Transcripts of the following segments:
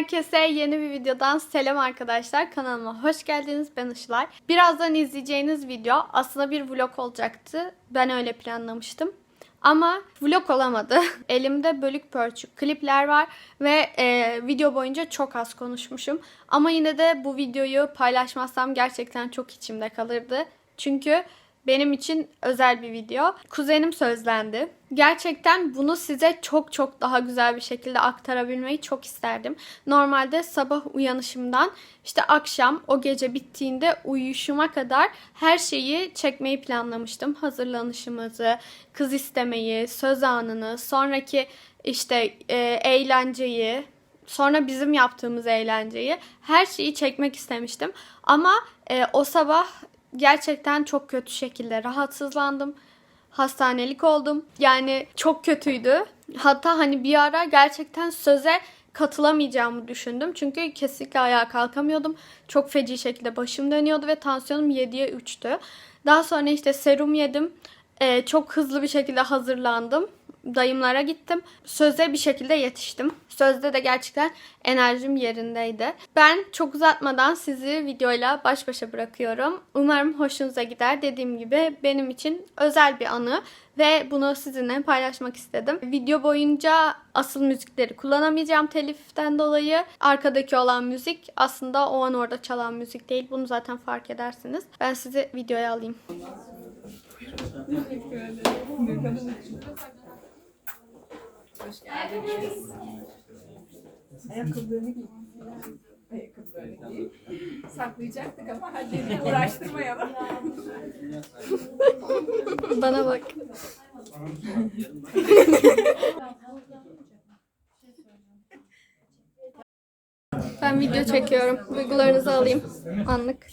Herkese yeni bir videodan selam arkadaşlar. Kanalıma hoş geldiniz. Ben Işılay. Birazdan izleyeceğiniz video aslında bir vlog olacaktı. Ben öyle planlamıştım. Ama vlog olamadı. Elimde bölük pörçük klipler var ve e, video boyunca çok az konuşmuşum. Ama yine de bu videoyu paylaşmazsam gerçekten çok içimde kalırdı. Çünkü benim için özel bir video. Kuzenim sözlendi. Gerçekten bunu size çok çok daha güzel bir şekilde aktarabilmeyi çok isterdim. Normalde sabah uyanışımdan işte akşam o gece bittiğinde uyuşuma kadar her şeyi çekmeyi planlamıştım. Hazırlanışımızı, kız istemeyi, söz anını, sonraki işte e, eğlenceyi, sonra bizim yaptığımız eğlenceyi her şeyi çekmek istemiştim. Ama e, o sabah gerçekten çok kötü şekilde rahatsızlandım. Hastanelik oldum. Yani çok kötüydü. Hatta hani bir ara gerçekten söze katılamayacağımı düşündüm. Çünkü kesinlikle ayağa kalkamıyordum. Çok feci şekilde başım dönüyordu ve tansiyonum 7'ye 3'tü. Daha sonra işte serum yedim. Ee, çok hızlı bir şekilde hazırlandım. Dayımlara gittim. Söze bir şekilde yetiştim. Sözde de gerçekten enerjim yerindeydi. Ben çok uzatmadan sizi videoyla baş başa bırakıyorum. Umarım hoşunuza gider. Dediğim gibi benim için özel bir anı ve bunu sizinle paylaşmak istedim. Video boyunca asıl müzikleri kullanamayacağım teliften dolayı. Arkadaki olan müzik aslında o an orada çalan müzik değil. Bunu zaten fark edersiniz. Ben sizi videoya alayım. Hoş geldiniz. Ayakkabılarını giy. Ayakkabılarını giy. Saklayacaktık ama hadi uğraştırmayalım. Bana bak. Ben video çekiyorum. Duygularınızı alayım. Anlık.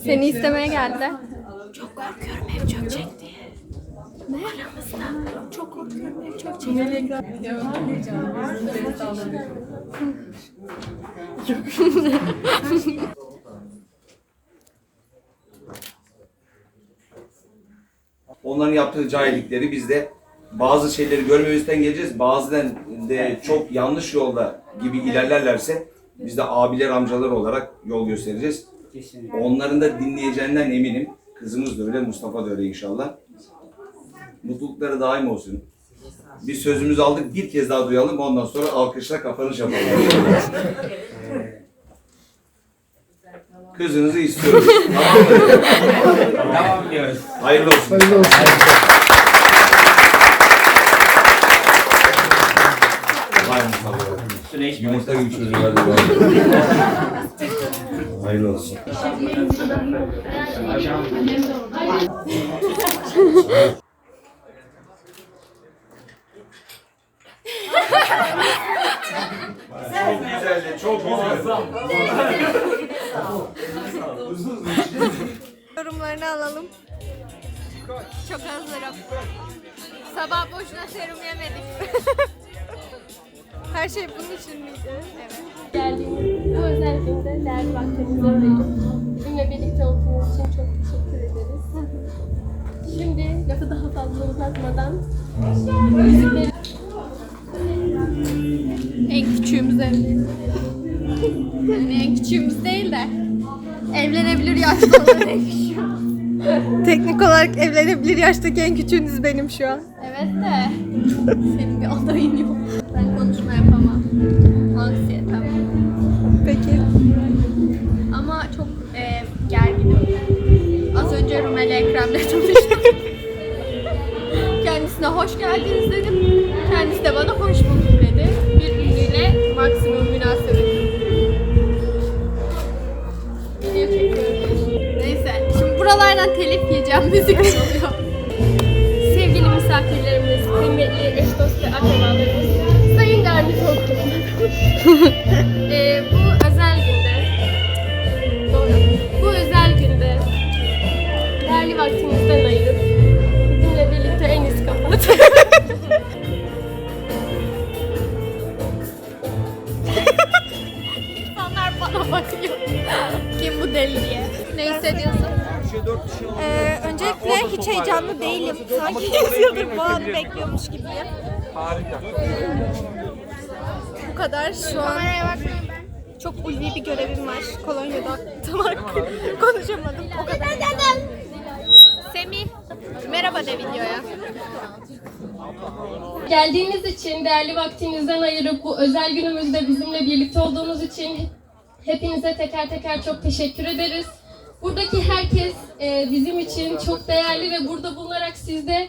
Seni istemeye geldi. Çok korkuyorum ev çökecek. Ne? Aramızda. Çok korkuyorum ev çökecek. Onların yaptığı cahillikleri biz de bazı şeyleri görmemizden geleceğiz. Bazen de çok yanlış yolda gibi ilerlerlerse biz de abiler amcalar olarak yol göstereceğiz. Onların da dinleyeceğinden eminim. Kızımız da öyle, Mustafa da öyle inşallah. Mutlulukları daim olsun. Biz sözümüzü aldık, bir kez daha duyalım. Ondan sonra alkışla kapanış yapalım. Kızınızı istiyoruz. Tamam mı? Devam ediyoruz. Hayırlı olsun. Vay Mustafa. Yumurta gibi çocuklar da var. Hayırlı olsun. Çok güzeldi, çok güzel. Yorumlarını alalım. Çok hazırım. Sabah boşuna serum yemedik. Her şey bunun için miydi? Evet. geldiğiniz bu özel günde değerli vaktinizi bizimle birlikte olduğunuz için çok teşekkür ederiz. Şimdi lafı daha fazla uzatmadan müzikleri En küçüğümüz evli. Yani en küçüğümüz değil de evlenebilir yaşta olan en küçüğü. Teknik olarak evlenebilir yaştaki en küçüğünüz benim şu an. Evet de senin bir adayın yok. Ben konuşma yapamam. Anksiyetem. Peki. Ama çok e, gerginim. Az önce Rumeli Ekrem'le tanıştım. Kendisine hoş geldiniz dedim. Neyse. Şimdi buralardan telif yiyeceğim müzik oluyor. Sevgili misafirlerimiz, kıymetli eş dost ve akrabalarımız, sayın garnizon ee, hiç heyecanlı değilim. Sanki 100 yıldır bu anı bekliyormuş gibiyim. Bu kadar şu an. Çok ulvi bir görevim var. Kolonya'da atmak. Konuşamadım. O kadar. Semih. Merhaba de videoya. Geldiğiniz için, değerli vaktinizden ayırıp bu özel günümüzde bizimle birlikte olduğunuz için hepinize teker teker çok teşekkür ederiz. Buradaki herkes e, bizim için çok değerli ve burada bulunarak siz de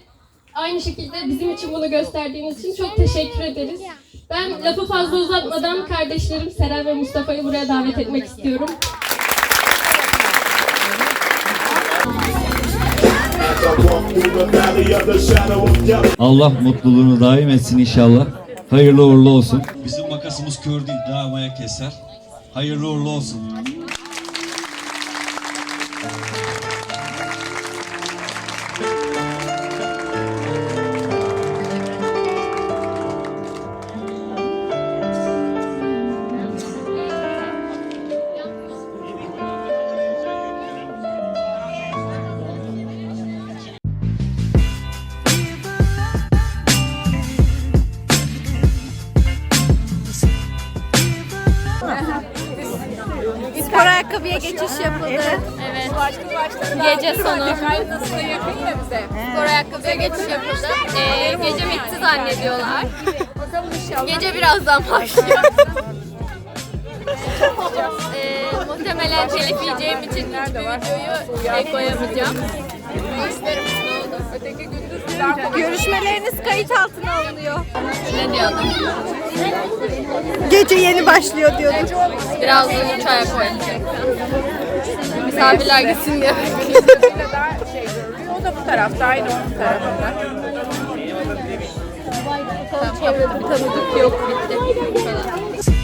aynı şekilde bizim için bunu gösterdiğiniz için çok teşekkür ederiz. Ben lafı fazla uzatmadan kardeşlerim Seren ve Mustafa'yı buraya davet etmek istiyorum. Allah mutluluğunu daim etsin inşallah. Hayırlı uğurlu olsun. Bizim makasımız kör değil, davaya keser. Hayırlı uğurlu olsun. Ayakkabıya geçiş yapıldı. Evet. Gece sonu. Yakın ya bize. Spor ayakkabıya geçiş yapıldı. Ee, gece bitti zannediyorlar. Bakalım inşallah. Gece birazdan başlıyor. ee, muhtemelen telif yiyeceğim için hiçbir videoyu şey koyamayacağım. Öteki gündüz güzel Görüşmeleriniz kayıt altına alınıyor. Ne diyordum? Gece yeni başlıyor diyorduk. Birazdan çaya koyacağım. Misafirler gitsin diye. şey. O da bu tarafta, aynı onun tarafında. Çevrede bir tanıdık yok bitti. Bu kadar.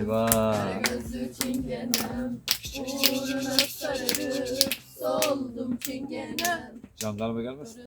Eyvah. Jandarma gelmesin.